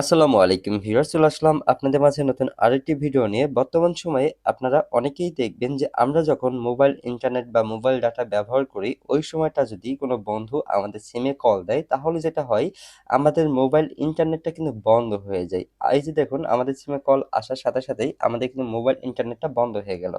আসসালামু আলাইকুম ভিউয়ার্স, চলে আসলাম আপনাদের মাঝে নতুন আরেকটি ভিডিও নিয়ে। বর্তমান সময়ে আপনারা অনেকেই দেখবেন যে আমরা যখন মোবাইল ইন্টারনেট বা মোবাইল ডাটা ব্যবহার করি, ওই সময়টা যদি কোনো বন্ধু আমাদের সিমে কল দেয়, তাহলে যেটা হয়, আমাদের মোবাইল ইন্টারনেটটা কিন্তু বন্ধ হয়ে যায়। এই যে দেখুন, আমাদের সিমে কল আসার সাথে সাথেই আমাদের কিন্তু মোবাইল ইন্টারনেটটা বন্ধ হয়ে গেল।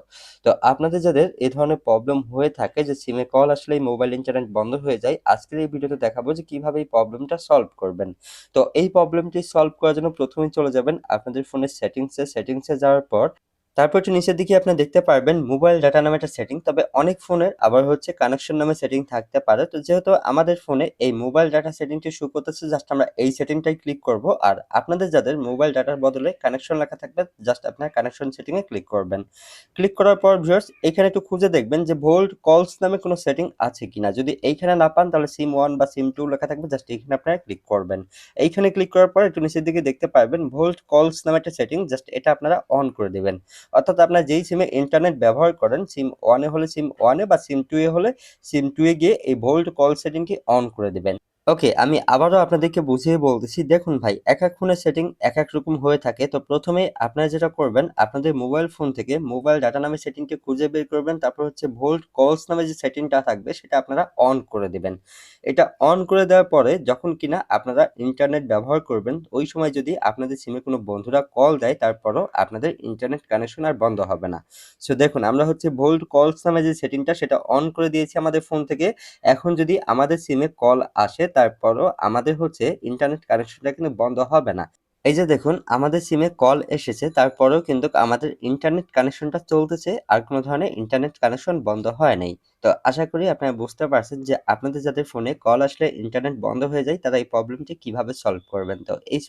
তো আপনাদের যাদের এই ধরনের প্রবলেম হয়ে থাকে যে সিমে কল আসলেই মোবাইল ইন্টারনেট বন্ধ হয়ে যায়, আজকের এই ভিডিওতে দেখাবো যে কীভাবে এই প্রবলেমটা সলভ করবেন। তো এই প্রবলেমটি সলভ করার জন্য প্রথমেই চলে যাবেন আপনাদের ফোনের সেটিংসে সেটিংসে যাওয়ার পর তারপর একটু নিচের দিকে আপনি দেখতে পারবেন মোবাইল ডাটা নামে একটা সেটিং তবে অনেক ফোনের আবার হচ্ছে কানেকশন নামে সেটিং থাকতে পারে। তো যেহেতু আমাদের ফোনে এই মোবাইল ডাটা সেটিংটি শো করতেছে জাস্ট আমরা এই সেটিংটাই ক্লিক করব। আর আপনাদের যাদের মোবাইল ডাটার বদলে কানেকশন লেখা থাকবে জাস্ট আপনার কানেকশন সেটিংয়ে ক্লিক করবেন। ক্লিক করার পর ভিউয়ার্স এখানে একটু খুঁজে দেখবেন যে ভোল্ট কলস নামে কোনো সেটিং আছে কিনা। যদি এইখানে না পান, তাহলে সিম ওয়ান বা সিম টু লেখা থাকবে জাস্ট এইখানে আপনারা ক্লিক করবেন। এইখানে ক্লিক করার পর একটু নিচের দিকে দেখতে পারবেন ভোল্ট কলস নামে একটা সেটিং জাস্ট এটা আপনারা অন করে দেবেন। অর্থাৎ আপনার যেই সিমে ইন্টারনেট ব্যবহার করেন সিম ওয়ানে হলে সিম ওয়ানে বা সিম টু এ হলে সিম টু এ গিয়ে এই ভোল্ট কল সেটিংটি অন করে দেবেন। ওকে আমি আবারও আপনাদেরকে বুঝিয়ে বলতেছি, দেখুন ভাই, এক এক ফোনের সেটিং এক এক রকম হয়ে থাকে। তো প্রথমে আপনারা যেটা করবেন, আপনাদের মোবাইল ফোন থেকে মোবাইল ডাটা নামে সেটিংটি খুঁজে বের করবেন, তারপর হচ্ছে ভোল্ট কলস নামে যে সেটিংটা থাকবে, সেটা আপনারা অন করে দেবেন। এটা অন করে দেওয়ার পরে যখন কিনা আপনারা ইন্টারনেট ব্যবহার করবেন, ওই সময় যদি আপনাদের সিমে কোনো বন্ধুরা কল দেয়, তারপরও আপনাদের ইন্টারনেট কানেকশন আর বন্ধ হবে না। সো দেখুন, আমরা হচ্ছে ভোল্ট কলস নামে যে সেটিংটা সেটা অন করে দিয়েছি আমাদের ফোন থেকে। এখন যদি আমাদের সিমে কল আসে তারপরও আমাদের হচ্ছে ইন্টারনেট কানেকশনটা কিন্তু বন্ধ হবে না। এই যে দেখুন, আমাদের সিমে কল এসেছে, তারপরেও কিন্তু আমাদের ইন্টারনেট কানেকশনটা চলতেছে আর কোনো ধরনের ইন্টারনেট কানেকশন বন্ধ হয় নাই। তো আশা করি আপনারা বুঝতে পারছেন যে আপনাদের যাদের ফোনে কল আসলে ইন্টারনেট বন্ধ হয়ে যায়, তারা এই প্রবলেমটি কীভাবে সলভ করবেন? তো এই